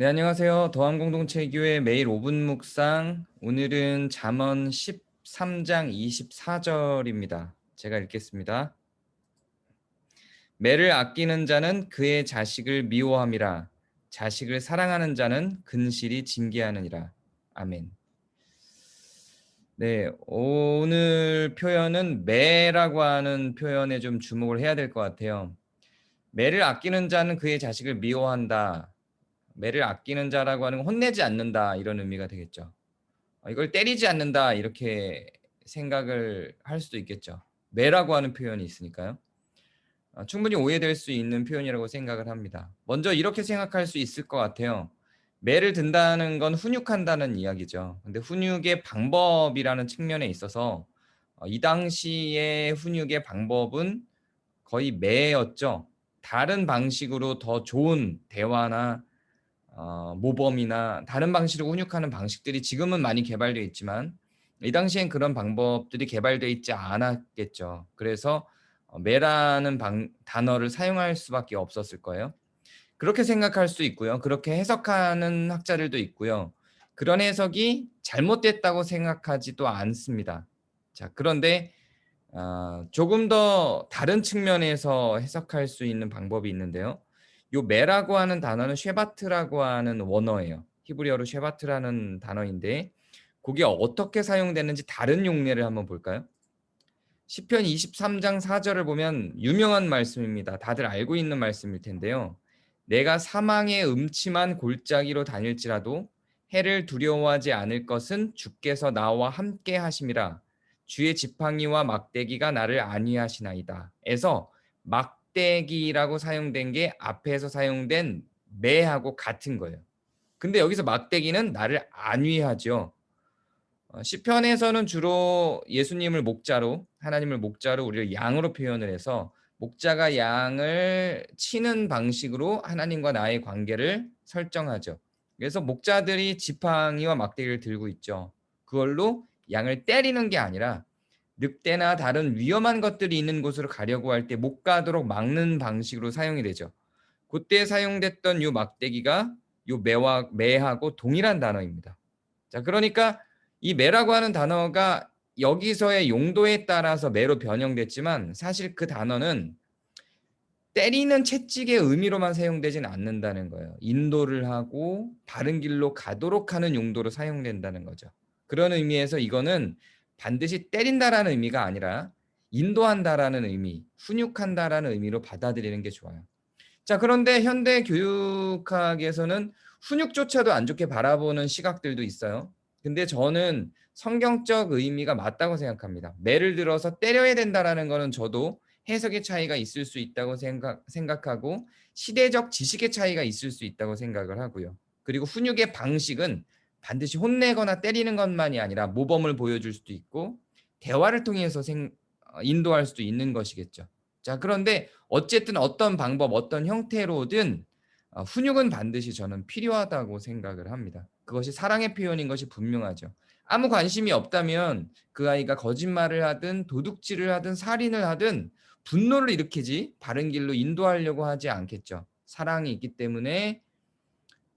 네, 안녕하세요. 더한공동체교회 매일 5분 묵상. 오늘은 잠언 13장 24절입니다. 제가 읽겠습니다. 매를 아끼는 자는 그의 자식을 미워함이라. 자식을 사랑하는 자는 근실이 징계하느니라. 아멘. 네, 오늘 표현은 매라고 하는 표현에 좀 주목을 해야 될 것 같아요. 매를 아끼는 자는 그의 자식을 미워한다. 매를 아끼는 자라고 하는 건 혼내지 않는다 이런 의미가 되겠죠. 어, 이걸 때리지 않는다 이렇게 생각을 할 수도 있겠죠. 매라고 하는 표현이 있으니까요. 어, 충분히 오해될 수 있는 표현이라고 생각을 합니다. 먼저 이렇게 생각할 수 있을 것 같아요. 매를 든다는 건 훈육한다는 이야기죠. 근데 훈육의 방법이라는 측면에 있어서 어, 이 당시의 훈육의 방법은 거의 매였죠. 다른 방식으로 더 좋은 대화나 어, 모범이나 다른 방식으로 훈육하는 방식들이 지금은 많이 개발되어 있지만 이 당시엔 그런 방법들이 개발되어 있지 않았겠죠. 그래서 어, 매라는 방, 단어를 사용할 수밖에 없었을 거예요. 그렇게 생각할 수 있고요. 그렇게 해석하는 학자들도 있고요. 그런 해석이 잘못됐다고 생각하지도 않습니다. 자, 그런데 어, 조금 더 다른 측면에서 해석할 수 있는 방법이 있는데요. 요 메라고 하는 단어는 쉐바트라고 하는 원어예요. 히브리어로 쉐바트라는 단어인데 그게 어떻게 사용되는지 다른 용례를 한번 볼까요? 시편 23장 4절을 보면 유명한 말씀입니다. 다들 알고 있는 말씀일 텐데요. 내가 사망의 음침한 골짜기로 다닐지라도 해를 두려워하지 않을 것은 주께서 나와 함께 하심이라 주의 지팡이와 막대기가 나를 안위하시나이다. 에서 막 막대기라고 사용된 게 앞에서 사용된 매하고 같은 거예요. 근데 여기서 막대기는 나를 안위하죠. 어, 시편에서는 주로 예수님을 목자로 하나님을 목자로 우리를 양으로 표현을 해서 목자가 양을 치는 방식으로 하나님과 나의 관계를 설정하죠. 그래서 목자들이 지팡이와 막대기를 들고 있죠. 그걸로 양을 때리는 게 아니라 늑대나 다른 위험한 것들이 있는 곳으로 가려고 할 때 못 가도록 막는 방식으로 사용이 되죠. 그때 사용됐던 요 막대기가 요 매와 매하고 동일한 단어입니다. 자, 그러니까 이 매라고 하는 단어가 여기서의 용도에 따라서 매로 변형됐지만 사실 그 단어는 때리는 채찍의 의미로만 사용되진 않는다는 거예요. 인도를 하고 바른 길로 가도록 하는 용도로 사용된다는 거죠. 그런 의미에서 이거는 반드시 때린다라는 의미가 아니라 인도한다라는 의미, 훈육한다라는 의미로 받아들이는 게 좋아요. 자, 그런데 현대 교육학에서는 훈육조차도 안 좋게 바라보는 시각들도 있어요. 근데 저는 성경적 의미가 맞다고 생각합니다. 매를 들어서 때려야 된다라는 거는 저도 해석의 차이가 있을 수 있다고 생각, 생각하고 시대적 지식의 차이가 있을 수 있다고 생각을 하고요. 그리고 훈육의 방식은 반드시 혼내거나 때리는 것만이 아니라 모범을 보여줄 수도 있고 대화를 통해서 생, 어, 인도할 수도 있는 것이겠죠. 자, 그런데 어쨌든 어떤 방법, 어떤 형태로든 어, 훈육은 반드시 저는 필요하다고 생각을 합니다. 그것이 사랑의 표현인 것이 분명하죠. 아무 관심이 없다면 그 아이가 거짓말을 하든 도둑질을 하든 살인을 하든 분노를 일으키지 바른 길로 인도하려고 하지 않겠죠. 사랑이 있기 때문에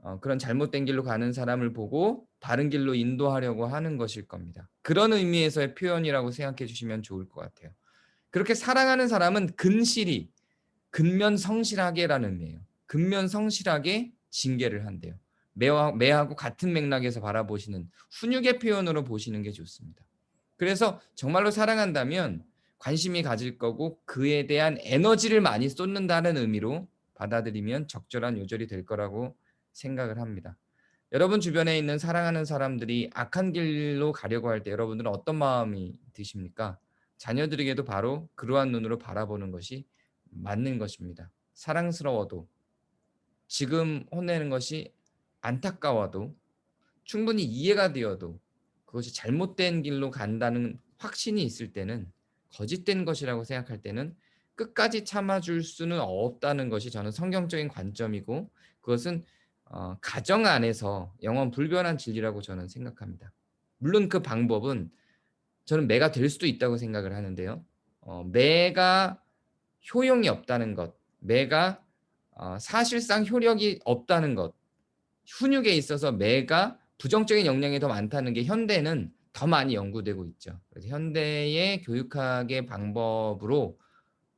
어, 그런 잘못된 길로 가는 사람을 보고 바른 길로 인도하려고 하는 것일 겁니다. 그런 의미에서의 표현이라고 생각해 주시면 좋을 것 같아요. 그렇게 사랑하는 사람은 근실이 근면 성실하게라는 의미예요. 근면 성실하게 징계를 한대요. 매와, 매하고 같은 맥락에서 바라보시는 훈육의 표현으로 보시는 게 좋습니다. 그래서 정말로 사랑한다면 관심이 가질 거고 그에 대한 에너지를 많이 쏟는다는 의미로 받아들이면 적절한 요절이 될 거라고 생각을 합니다. 여러분 주변에 있는 사랑하는 사람들이 악한 길로 가려고 할 때 여러분들은 어떤 마음이 드십니까? 자녀들에게도 바로 그러한 눈으로 바라보는 것이 맞는 것입니다. 사랑스러워도 지금 혼내는 것이 안타까워도 충분히 이해가 되어도 그것이 잘못된 길로 간다는 확신이 있을 때는 거짓된 것이라고 생각할 때는 끝까지 참아줄 수는 없다는 것이 저는 성경적인 관점이고 그것은 어, 가정 안에서 영원 불변한 진리라고 저는 생각합니다. 물론 그 방법은 저는 매가 될 수도 있다고 생각을 하는데요. 어, 매가 효용이 없다는 것, 매가 어, 사실상 효력이 없다는 것, 훈육에 있어서 매가 부정적인 영향이 더 많다는 게 현대는 더 많이 연구되고 있죠. 그래서 현대의 교육학의 방법으로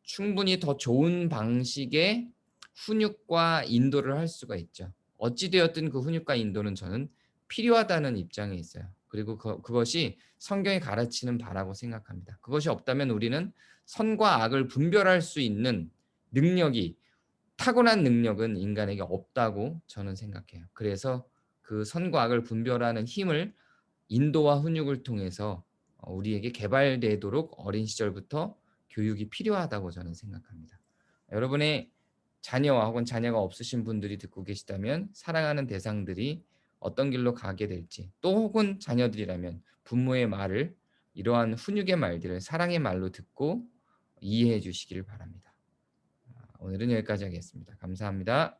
충분히 더 좋은 방식의 훈육과 인도를 할 수가 있죠. 어찌 되었든 그 훈육과 인도는 저는 필요하다는 입장에 있어요. 그리고 그, 그것이 성경이 가르치는 바라고 생각합니다. 그것이 없다면 우리는 선과 악을 분별할 수 있는 능력이 타고난 능력은 인간에게 없다고 저는 생각해요. 그래서 그 선과 악을 분별하는 힘을 인도와 훈육을 통해서 어, 우리에게 개발되도록 어린 시절부터 교육이 필요하다고 저는 생각합니다. 여러분의 자녀와 혹은 자녀가 없으신 분들이 듣고 계시다면 사랑하는 대상들이 어떤 길로 가게 될지 또 혹은 자녀들이라면 부모의 말을 이러한 훈육의 말들을 사랑의 말로 듣고 이해해 주시기를 바랍니다. 아, 오늘은 여기까지 하겠습니다. 감사합니다.